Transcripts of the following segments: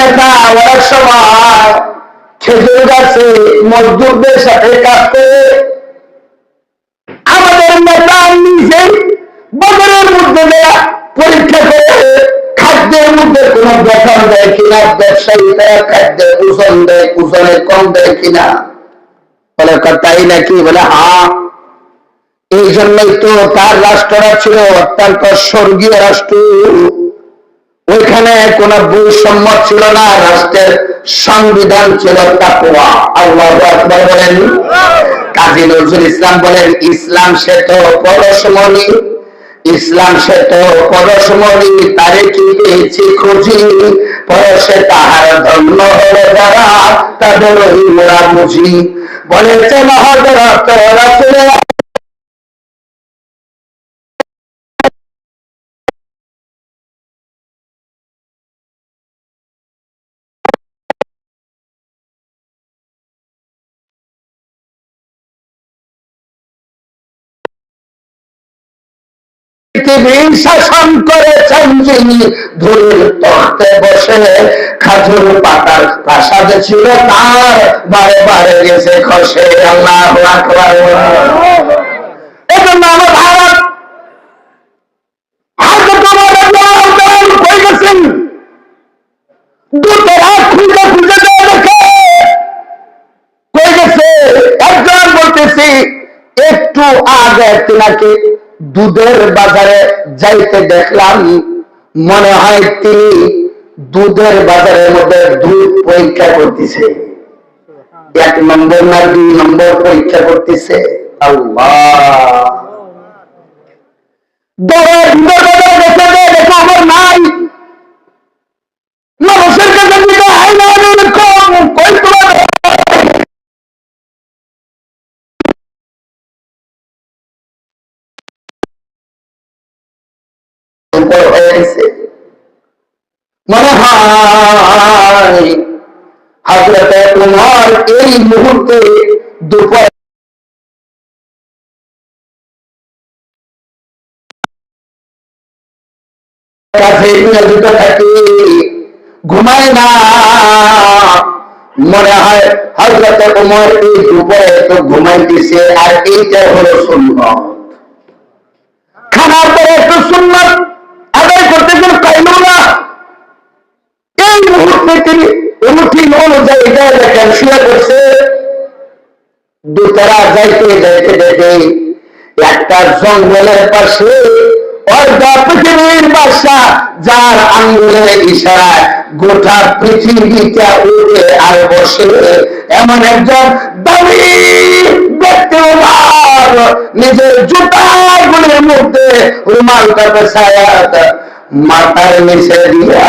নেতা অনেক সময় খেজুর গাছে মজদুরদের সাথে কাজ করে। আমাদের নেতা মধ্যে দেয়া পরীক্ষা করে খাদ্যের মধ্যে কোন বেতন দেয় কিনা, ব্যবসায়ী ব্যবসায়ীরা খাদ্যের ওজন দেয়, ওজনে কম দেয় কিনা। বলে তাই নাকি? বলে হ্যাঁ এই জন্যই তো তার রাষ্ট্রটা ছিল অত্যন্ত স্বর্গীয় রাষ্ট্র। ওইখানে কোন বৈষম্য ছিল না, রাষ্ট্রের সংবিধান ছিল বলেন। কাজী নজরুল ইসলাম বলেন, ইসলাম সে তো পরশমণি, ইসলাম সে তো পরশমণি, তারে কি পেয়েছি খুঁজি? পরশে তাহার ধন্য হলে যারা, তাদের বুঝি। বলেছে রাসুলের পৃথিবীর শাসন করেছেন যিনি। ধুলির তর্তে বসে খাজুর পাতার প্রাসাদে ছিল তার। বারে বারে গেছে খসে আল্লাহ এজন্য আমার ভারত একজন একটু আগে তিনাকে দুধের বাজারে যাইতে দেখলাম, মনে হয় তিনি দুধের বাজারের মধ্যে দুধ পরীক্ষা করতেছে। এক নম্বর না দুই নম্বর পরীক্ষা করতেছে। আল্লাহ। তোমার এই মুহূর্তে দুপুর ঘুমায় না। মনে হয় হজরতে উমর এই দুপুরে তো ঘুমাইতেছে আর এইটা হলো সুন্নত। খানার পরে একটু সুন্নত আদায় করতেছেন কাইলু না এই মুহূর্তে তিনি অনুঠি অনুযায়ী যায় দেখেন শুয়ে করছে দুতারা যাইতে যাইতে দেখে একটা জঙ্গলের পাশে অর্ধা পৃথিবীর বাসা যার আঙ্গুলের ইশারায় গোটা পৃথিবীটা উঠে আর বসে। এমন একজন দামি ব্যক্তি নিজের জুতাগুলির মধ্যে রুমালটাকে ছায়াত মাথার নিচে দিয়া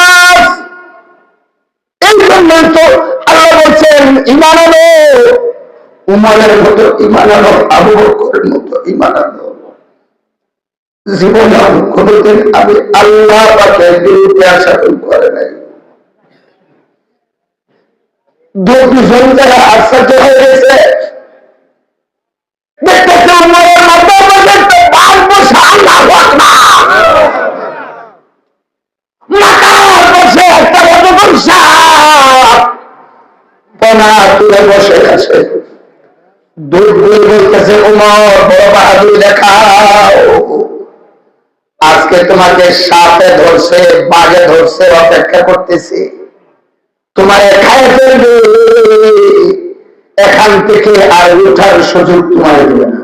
জন্যই তো আল্লাহ বলছেন ইমান আনো। উমরের মতো ইমান আনো, আবু বকরের মতো ইমান আনো। জীবনে কোনোদিন আমি আল্লাহ পাকের বিরুদ্ধে আশা করে নাই। দুজন যারা আশ্চর্য হয়ে গেছে। দেখতেছে উমরের মাথা পর্যন্ত বাল বসে, আল্লাহ আকবার মাথার বসে একটা অজগর সাপ আজকে তোমাকে সাপে ধরছে, বাঘে ধরছে, অপেক্ষা করতেছি। তোমার খায় ফেলবে। এখান থেকে আর উঠার সুযোগ তোমার দেবে না।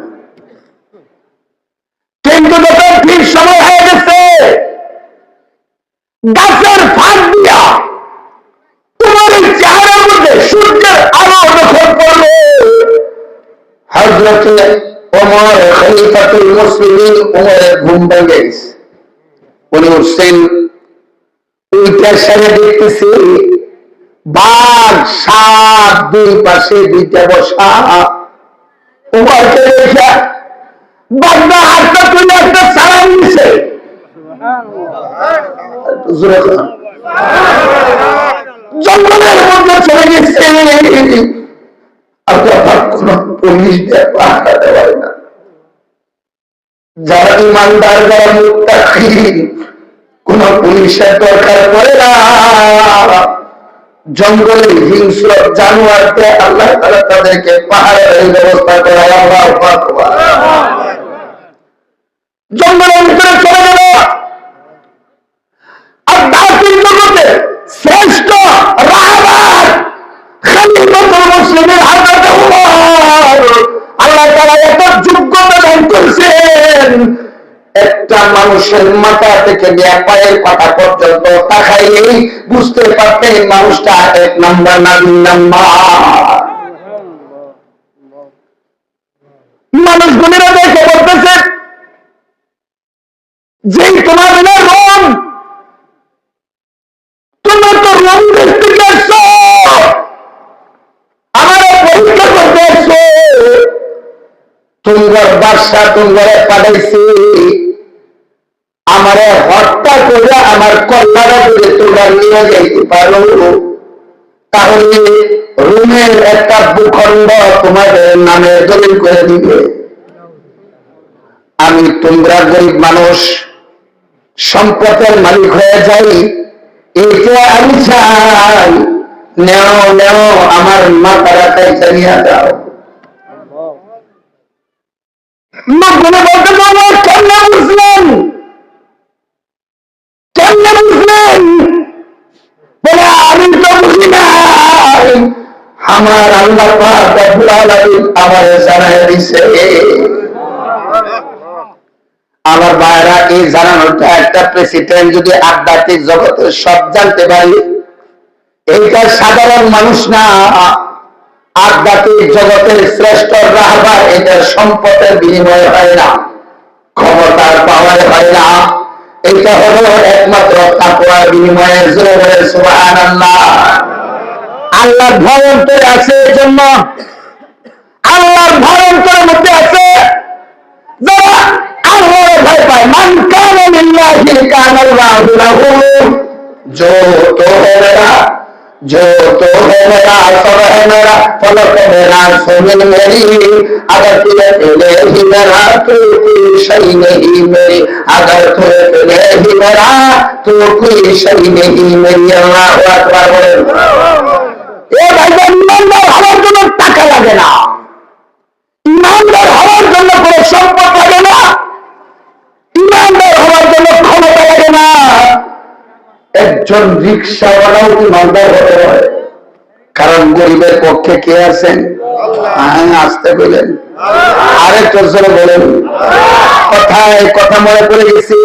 কিন্তু যখন ঠিক সময় হয়ে গেছে, গাছের ফাঁক দিয়া তোমার এই চেহারার মধ্যে সূর্যের আলো যখন পড়ল হজরতে ওমর খলিফাতুল মুসলিমিন ওমরের ঘুম ভেঙে গেছে। উনি উঠছেন ওইটার সাথে দেখতেছি, বাঘ, সাপ, দুই পাশে দুইটা বসা। উমারকে রেখা বাগদা হাতটা তুলে একটা সালাম দিছে। জঙ্গলের মধ্যে চলে গেছে। আপনার কোন পুলিশ দিয়ে পাহারা না যারা ইমানদার, যারা মুত্তাকি, কোন পুলিশের দরকার পড়ে না। জঙ্গলে হিংস্র জানোয়ারকে আল্লাহ তারা তাদেরকে পাহাড়ের এই ব্যবস্থা করে। আল্লাহ জঙ্গলের ভিতরে চলে একটা মানুষের মাথা থেকে নিয়ে পায়ের পাতা পর্যন্ত তাকাইলেই বুঝতে পারতেন মানুষটা এক নাম্বার না দুই নাম্বার। মানুষ গুণেরা দেখে বলতেছে, যেই তোমার রং তোমরা তো রং দেখতে গেছ আমার পরীক্ষা করতে তোমার বাসা তোমার পাঠাইছি। হত্যা করে আমার কন্যারা করে তোমরা নিয়ে যাইতে পারো। তাহলে রুমের একটা ভূখণ্ড তোমাদের নামে দলিল করে দিবে। আমি তোমরা গরিব মানুষ, সম্পদের মালিক হয়ে যাই। এটা আমি চাই। নেও নেও, আমার মাথারা তাই জানিয়ে দাও। লোকগুলো বলতে পারব কেমনে বুঝলেন কেমনে বুঝলেন বলে আমি তো বুঝি না আমার আল্লাহ রব্বুল জানায় দিছে। আমার ভাইরা, এই জানানোটা একটা প্রেসিডেন্ট যদি আধ্যাত্মিক জগতের সব জানতে পারি। এইটা সাধারণ মানুষ না, আধ্যাত্মিক জগতের শ্রেষ্ঠ রাহবার এটা সম্পদের বিনিময়ে হয় না, ক্ষমতার পাওয়ারে হয় না। এটা হলো একমাত্র তাকওয়ার বিনিময়ে, জোরে সুবহানাল্লাহ। আল্লাহর ভয় অন্তরে আছে এই জন্য আল্লাহর ভয় অন্তরের মধ্যে আছে যারা আল্লাহর ভয় পায় মান কানা লিল্লাহি কানা আল্লাহু লাহু जो तो है मेरा जो तो है मेरा सब है मेरा फलक मेरा सोमिन मेरी अगर तू अकेले ही मेरा तो कोई सही नहीं मेरी अगर तू अकेले ही मेरा तो कोई सही नहीं मेरी अल्लाह আকবার বলেন হওয়ার জন্য টাকা লাগে না। ইমানদার হওয়ার জন্য কোনো সম্পদ লাগে না। ইমানদার হওয়ার জন্য ক্ষমতা লাগে না। একজন রিক্সাওয়ালাও ইমানদার হতে হয় কারণ গরিবের পক্ষে কে আছেন? আসতে বলেন। আরেকটু জোরে বলেন। কথায় কথা মনে পড়ে গেছি।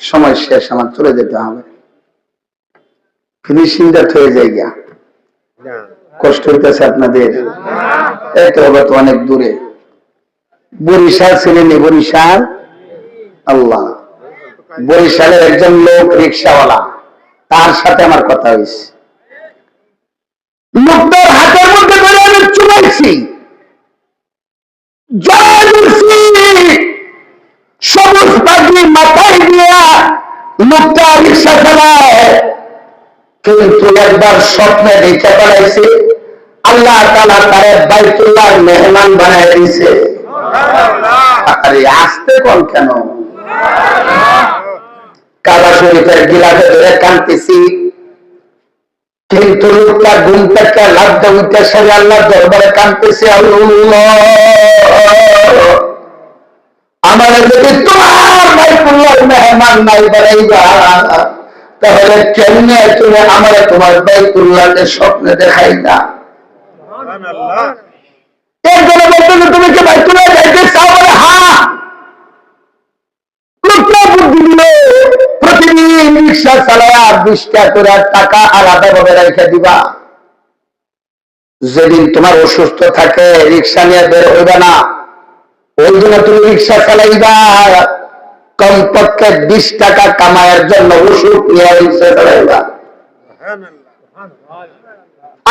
সময় শেষ, আমার চলে যেতে হবে। ফিনিশিংটা হয়ে যায় গিয়া কষ্ট হইতেছে আপনাদের? এই তো হবে তো অনেক দূরে। বরিশাল ছিলেন বরিশাল? আল্লাহ। বরিশালের একজন লোক রিক্সাওয়ালা। তার সাথে আমার কথা হয়েছে লোকটার হাতের মধ্যে করে আমি চুমাইছি। সবুজ পাখি মাথায় দিয়া লোকটা রিক্সা চালায়। কিন্তু একবার স্বপ্নে দেখে বেড়াইছে আল্লাহ তালা তারে বাইতুল্লাহ মেহমান দিছে আরে আসতে কোন কেন? কাবা শরীফের গিলাফে ধরে কানতেছি কিন্তু লোকটা ঘুম থেকে লাভটা উঠে সেরে আল্লাহ দরবারে কানতেছে আমার যদি তোমার মেহমান নাই বাড়াইবা তাহলে কেমনে তুমি আমার তোমার বাইতুল্লাহকে স্বপ্নে দেখাই না যে তুমি কি বাইতুল্লাহ যাইতে চাও বলে? দিল। প্রতিদিন রিক্সা চালায়া বিশটা করে টাকা আলাদা ভাবে রেখে দিবা। যেদিন তোমার অসুস্থ থাকে রিক্সা নিয়ে বের হইবে না। ওই জন্য তুমি রিক্সা চালাইবা। কমপক্ষে বিশ টাকা কামায়ের জন্য ওষুধ নিয়ে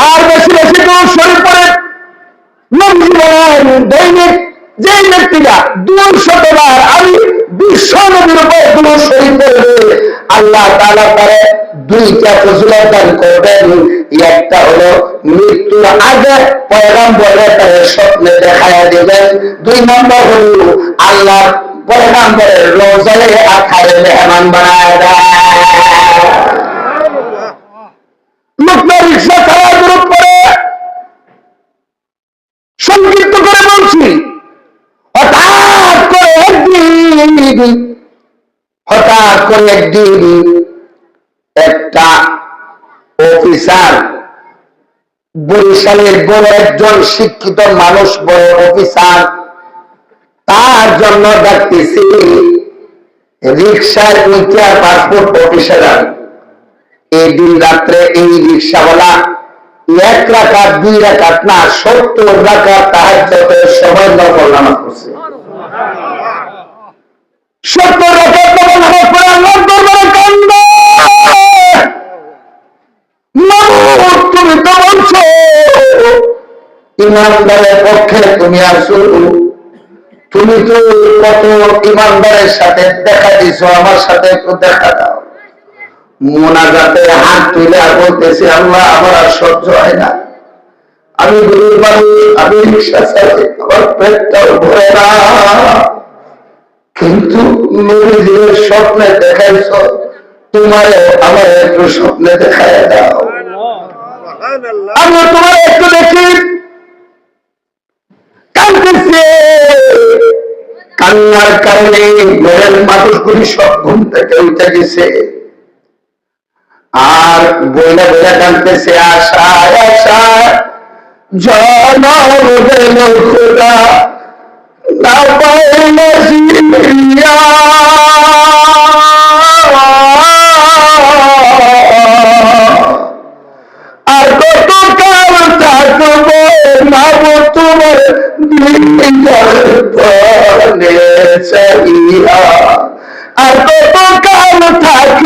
আর বেশি বেশি দূর শরীর পরে। দৈনিক যে ব্যক্তিরা দুই শতবার আমি বিশ্ব নবীর উপর দুই শরীর করবে আল্লাহ তাআলা তারে দুইটা ফজিলত দান করবেন। একটা হলো মৃত্যুর আগে পয়গাম্বরের তারে স্বপ্নে দেখায়া দেবেন। দুই নম্বর হলো আল্লাহ পয়গাম্বরের রোজায় আখারে মেহমান বানায় দেয় রিক্সা করে সংক্ষিপ্ত করে বলছি হঠাৎ হঠাৎ করে একদিন একটা অফিসার বরিশালের বড় একজন শিক্ষিত মানুষ, বড় অফিসার তার জন্য ডাকতেছি রিক্সার উইটার পাসপোর্ট অফিসার এই দিন রাত্রে এই রিক্সাওয়ালা এক রাকাত, দুই রাকাত না, সত্তর নামাজ পড়ছে। সত্তর রাকাত নফল নামাজ দরবারে কান্দে। তুমি তো বলছো, ইমানদারের পক্ষে তুমি আসো। তুমি তো কত ইমানদারের সাথে দেখা দিছো আমার সাথে একটু দেখা দাও। মোনাজাতে হাত তুলে বলতেছে, আল্লাহ, আমার আর সহ্য হয় না। আমি গরিব মানুষ, আমি রিক্সা চালাই আমার পেটটাও ভরে না। কিন্তু নবীজির স্বপ্নে দেখাইছ তোমার আমার একটু স্বপ্নে দেখায় দাও। আমি তোমার একটু দেখি। কাঁদতেছে কান্নার কারণে ঘরের মানুষগুলি সব ঘুম থেকে উঠে গেছে। আর বইলা বইলা কাঁদতেছে আশা আশা জনম খোদা না আর কত কাল থাকব নাবো তোমার দিনে চাইয়া আর কত কাল থাকব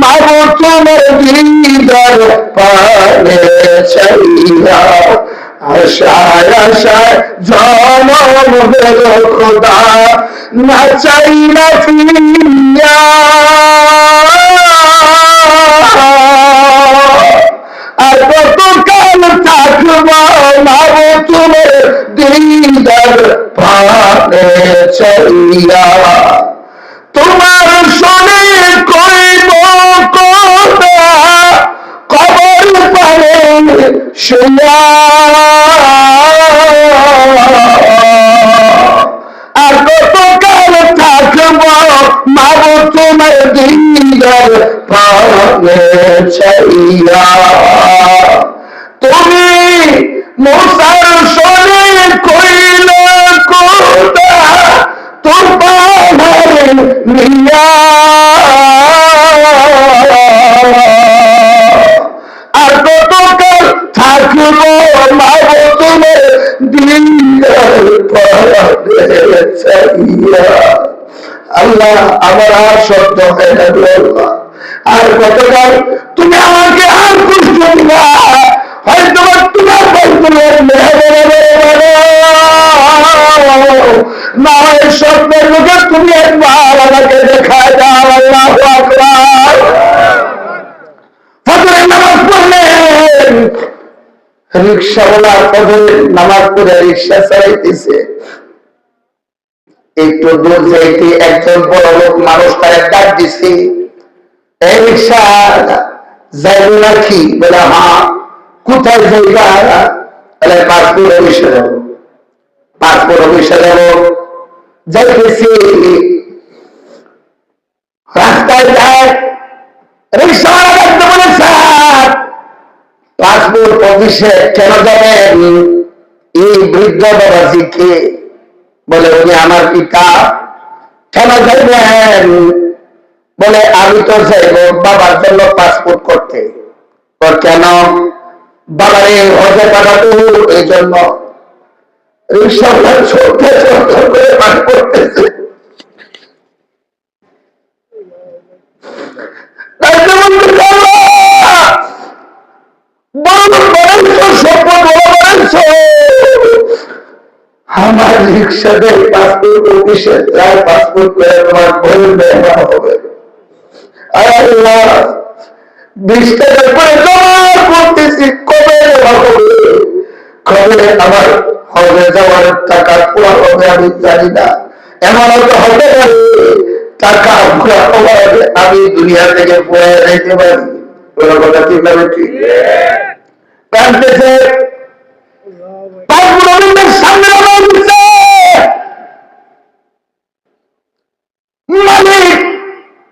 মাগো তোমার দিদার পানে চাইয়া আশায় আশায় জনম গেল খোদা আর কত কাল থাকব মাগো তোমার দিদার পানে চাইয়া তোমার শোনে কইব কবর পারে শোয়া আর কতকাল থাকব মাব তোমার দিদার পানে চাইয়া তুমি মোসার শোনে কইল, কোথা তোমার আর কতকাল থাকব মাব তোমার দিনের আল্লাহ আমার আর সত্য হয় না। আর কতকাল তুমি আমাকে আর কষ্ট দিবা রিক্সাওয়ালা ফজরের নামাজ পড়ে রিক্সা চালাইতেছে একটু দূর যাইতে একজন বড় লোক মানুষ তার ডাক দিছে রিক্সা যাইব নাকি? বলে হ্যাঁ। কোথায় যাইবা বলে পাসপোর্ট অফিসে যাব। পাসপোর্ট অফিসে যাব। যাইতেছি। রাস্তায় যায় রিক্সাওয়ালা ডাকতে বলে, স্যার, পাসপোর্ট অফিসে কেন যাবেন? এই বৃদ্ধ বাবাজিকে বলে, উনি আমার পিতা। কেন যাইবেন? বলে, আমি তো যাইব বাবার জন্য পাসপোর্ট করতে। কেন? বাবারে হজে পাঠাবো এই জন্য রিক্সাওয়ালা চলতে চলতে করে পাঠ করতেছে। আমার রিক্সা পাসপোর্ট অফিসে যার পাসপোর্ট করে তোমার হবে। আল্লাহ! বিশ টাকার করে জমা করতেছি। কবে হবে? কবে আমার হবে? যাওয়ার টাকা পুরো হবে আমি জানি না। এমন হতে হতে পারে টাকা পুরো হবে আমি দুনিয়া থেকে পড়ে যেতে পারি। কথা ঠিক না ঠিক রবীন্দ্রের সামনে আমার উঠছে মালিক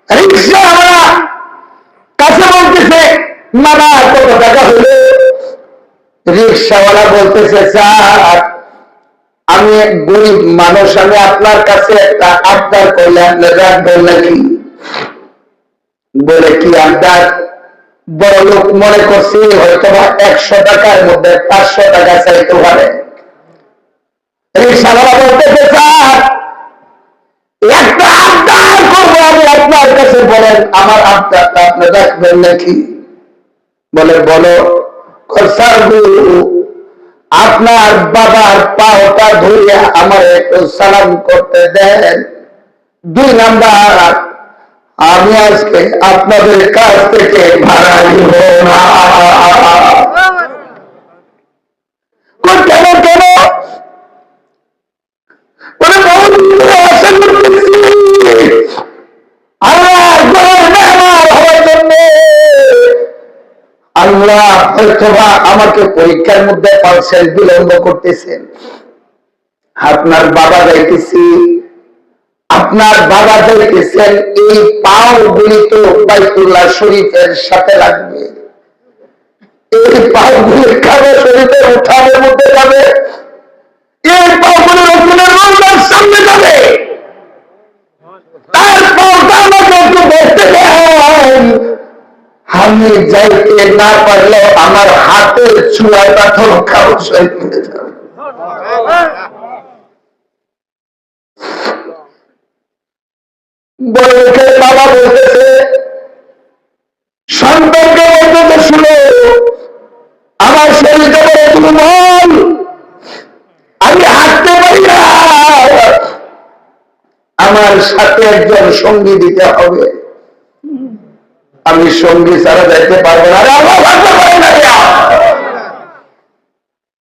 রিক্সা আমরা কাছে বলতেছে মামা কত টাকা হলো? রিক্সাওয়ালা বলতেছে, স্যার, আমি এক গরিব মানুষ, আমি আপনার কাছে একটা আবদার করলে আপনি রাখবেন বলে, কি আবদার? বড় লোক মনে করছি হয়তো একশো টাকার মধ্যে পাঁচশো টাকা চাইতে পারে। রিক্সাওয়ালা বলতেছে, স্যার, একটা আবদার করব আমি আপনার কাছে। বলেন, আমার আবদারটা আপনি রাখবেন নাকি? বলে বলো আপনার বাবার পাওটা ধরিয়া আমার একটু সালাম করতে দেন। দুই নাম্বার আমি আজকে আপনাদের কাছ থেকে ভাড়া নিব না। কেন কেন? আল্লাহ হয়তোবা আমাকে পরীক্ষার মধ্যে পালসের বিলম্ব করতেছেন। আপনার বাবা যাইতেছি। আপনার বাবা যাইতেছেন, এই পাও গুলি তো বাইতুল্লাহ শরীফের সাথে লাগবে। এই পাও গুলি কাবে শরীফের উঠানের মধ্যে যাবে। এই পাও গুলি রসুলের রোজার সামনে যাবে। তার পাওটা আমাকে একটু দেখতে দেন আমি যাইতে না পারলেও আমার হাতের চুয়াটা তো খাও বাবা বলতেছে, সন্তানকে বলতেছে, শুনো, আমার শরীরটা বড় দুর্বল। আমি হাঁটতে পারি না। আমার সাথে একজন সঙ্গী দিতে হবে। আমি সঙ্গী ছাড়া যাইতে পারব না।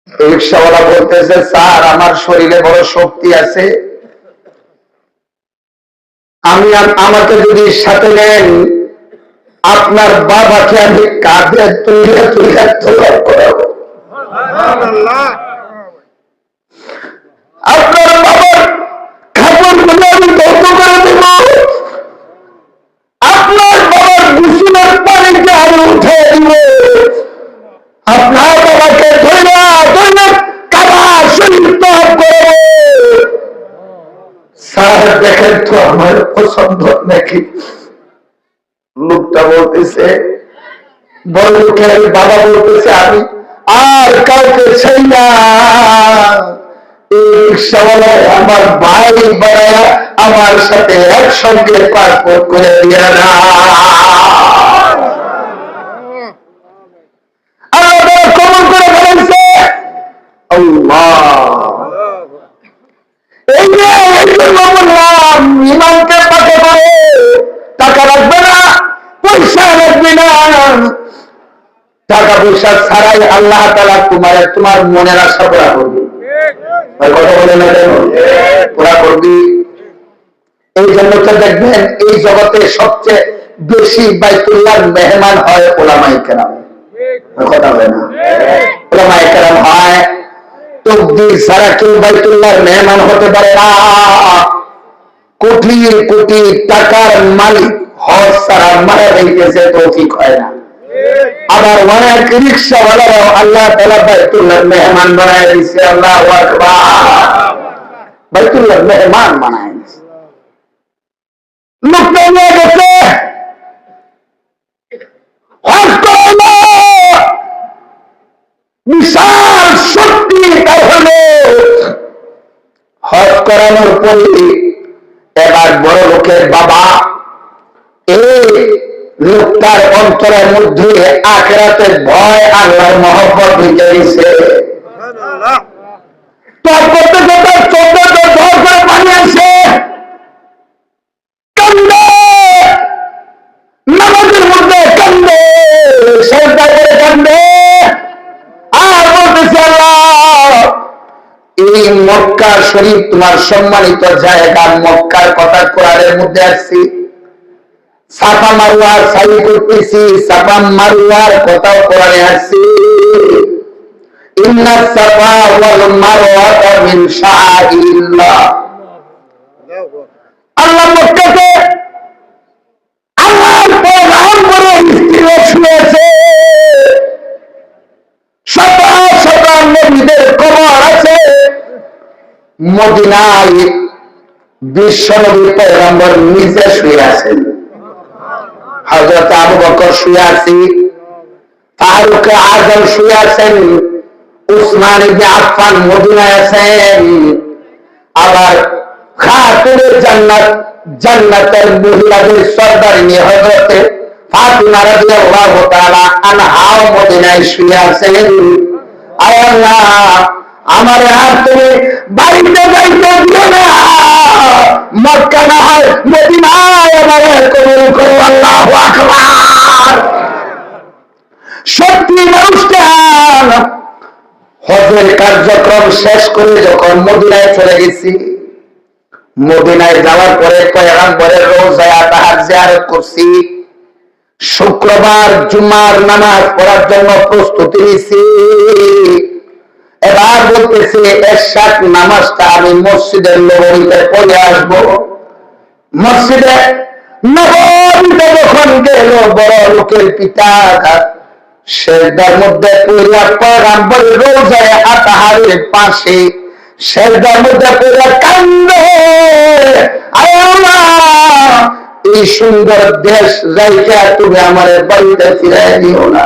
রিক্সাওয়ালা বলতেছে স্যার আমার শরীরে বড় শক্তি আছে। আমি আমাকে যদি সাথে নেন আপনার বাবাকে আমি কাঁধে তুলে তুলে তোলা করাবো। আপনার বাবার খাবারগুলো আমি কত করে দেব আপনার বাবার গুসুলের পানিকে আমি উঠে দিব আপনার বাবাকে ধরে ধরে কাবা শরীর ত্যাগ করব স্যার দেখেন তো আমার পছন্দ নাকি? লোকটা বলতেছে বড় বাবা বলতেছে, আমি আর কাউকে চাই না। আমার ভাই বাড়ায়া আমার সাথে একসঙ্গে পাসপোর্ট করে দিয়ে না। এই যে ইমামকে করে টাকা রাখবে না, পয়সা রাখবে না। টাকা পয়সা ছাড়াই আল্লাহ তালা তোমার তোমার মনের আশা করবে। কথা বলে না কেন? করবি। এই দেখবেন, এই জগতে সবচেয়ে বেশি বাইতুল্লাহ মেহমান হয় ওলামাই কেরাম। কথা বলে না? ওলামাই কেরাম হয়। তকদির ছাড়া কেউ বাইতুল্লাহর মেহমান হতে পারে না। কোটি কোটি টাকার মালিক, হজ ছাড়া মারা যাইতেছে তৌফিক হয় না। আবার অনেক রিক্সাওয়ালারাও আল্লাহ তালা বাইতুল্লাহর মেহমান বানায় দিচ্ছে আল্লাহ বাইতুল্লাহর মেহমান বানায় দিচ্ছে লোকটা নিয়ে গেছে। বিশাল শক্তি তার হজ করানোর পরে এবার বড় লোকের বাবা এই লোকটার অন্তরের মধ্যে আখেরাতের ভয় আল্লাহর মহব্বত হইতে দিছে তারপর করতে করতে চোদ্দ শরীফ তোমার সম্মানিত জায়গা মক্কার কথা কোরআনের মধ্যে আসছি। সাফা মারুয়ার সাই করতেছি সাফা মারুয়ার কথাও কোরআনে আসছি। ইন্না সাফা ওয়াল মারওয়া মিন শাআইরিল্লাহ আল্লাহ মক্কাতে মদিনায় বিশ্বনবী পয়গম্বর নিজে শুয়ে আছেন। হযরত আবু বকর শুয়ে আছি, ফারুক আজম শুয়ে আছেন, উসমান ইবনে আফফান মদিনায় আছেন। আবার খাতুনের জান্নাত, জান্নাতের মহিলাদের সর্দারিনী হযরতে ফাতিমা রাদিয়াল্লাহু তাআলা আনহাও মদিনায় শুয়ে আছেন। আল্লাহ আমার আর তুমি বাড়িতে যাইতে দিও না। মক্কা না হয়, মদিনায় আমার কবুল করো, আল্লাহু আকবার। সত্যি অনুষ্ঠান হজের কার্যক্রম শেষ করে যখন মদিনায় চলে গেছি, মদিনায় যাওয়ার পরে পয়গাম্বরের রোজায় তাহার জিয়ারত করছি। শুক্রবার জুমার নামাজ পড়ার জন্য প্রস্তুতি নিছি। এবার বলতেছি, এরশাদ নামাজটা আমি মসজিদের নবমীতে পড়ে আসব। মসজিদে নবমীতে যখন গেল, বড় লোকের পিতা সেটার মধ্যে রোজায় পাশে মধ্যে কান্দে এই সুন্দর দেশ রাইকা তুমি আমার বাড়িতে ফিরাই দিও না।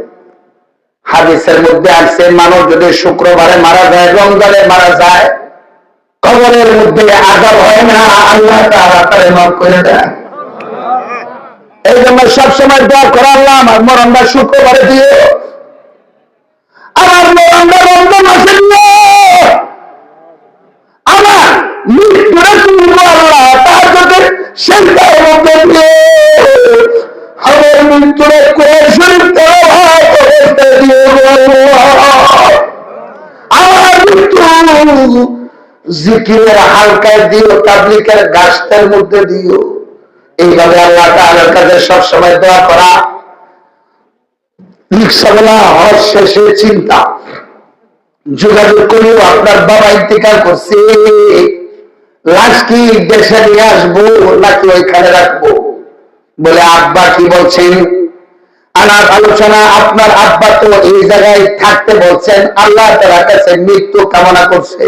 হাদিসের মধ্যে আসছে, মানুষ যদি শুক্রবারে মারা যায়, রমজানে মারা যায়, কবরের মধ্যে আজাব হয় না, আল্লাহ তারে মাফ করে দেয় এই জন্য সবসময় দোয়া করে, আল্লাহ আমার মরণটা শুক্রবারে দিও। আমার মরণটা রমজান মাসে আমার মৃত্যুরে তুলব আল্লাহ, তার যদি সেন্টার মধ্যে দিও। আমার মৃত্যুরে কোরআন জিকিরের হালকায় দিও, তাবলিকের গাছটার মধ্যে দিও। এইভাবে আল্লাহ কাছে সবসময় দোয়া করা। রিক্সাওয়ালা হজ শেষে চিন্তা, যোগাযোগ করিও, আপনার বাবা করছে। লাশ কি দেশে নিয়ে আসব নাকি ওইখানে রাখব? বলে আব্বা কি বলছেন? আনার আলোচনা আপনার আব্বা তো এই জায়গায় থাকতে বলছেন আল্লাহ তার কাছে মৃত্যু কামনা করছে।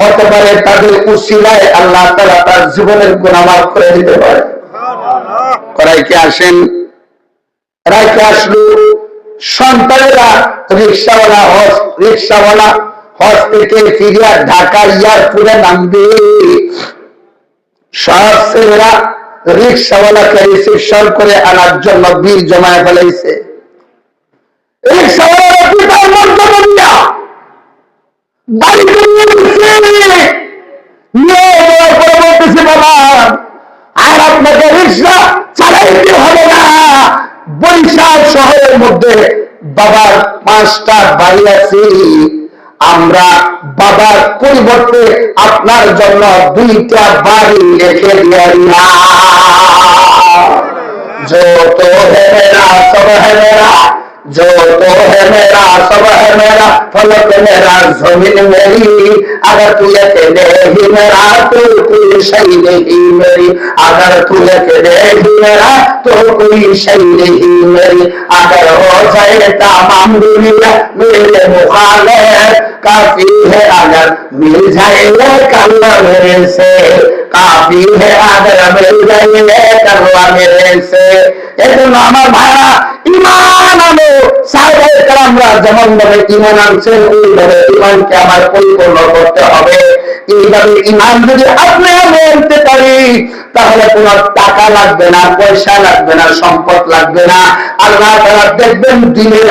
হতে পারে তাদের উসিলায় আল্লাহ তারা তার জীবনের গুণামার করে দিতে পারে। করাইকে আসেন? রাইকে আসলো? সন্তানেরা রিক্সাওয়ালা হজ রিক্সাওয়ালা হজ থেকে ফিরিয়া ঢাকা এয়ারপোর্টে নামবে। সব ছেলেরা রিক্সাওয়ালাকে রিসিপশন করে আনার জন্য বীর জমায় ফেলাইছে। রিক্সাওয়ালা পিতার রিক্সা চালাইতে হবে না। বরিশাল শহরের মধ্যে বাবার পাঁচটা বাড়ি আছি আমরা বাবার পরিবর্তে আপনার জন্য দুইটা বাড়ি রেখে দিয়ে যত হেবেরা সব হেবেরা जो तो है मेरा सब है मेरा फलक मेरा जमीन मेरी अगर तू अकेले ही मेरा तो कोई सही नहीं मेरी अगर तू अकेले ही मेरा तो कोई सही नहीं मेरी अगर हो जाए तमाम दुनिया मेरे मुखालिफ काफी है अगर मिल जाए कल्ला मेरे से কাফি হে আদর মিল গইলে করওয়া এজন্য আমার ভাইরা ইমান আনো। সাহেব কালামরা যেমন ভাবে ইমান আনছেন, ওইভাবে ইমানকে আমার পরিপূর্ণ করতে হবে। এইভাবে ইমান যদি আপনি আমি আনতে পারি, তাহলে কোন টাকা লাগবে না, পয়সা লাগবে না, সম্পদ লাগবে না। আল্লাহ তারা দেখবেন দিনের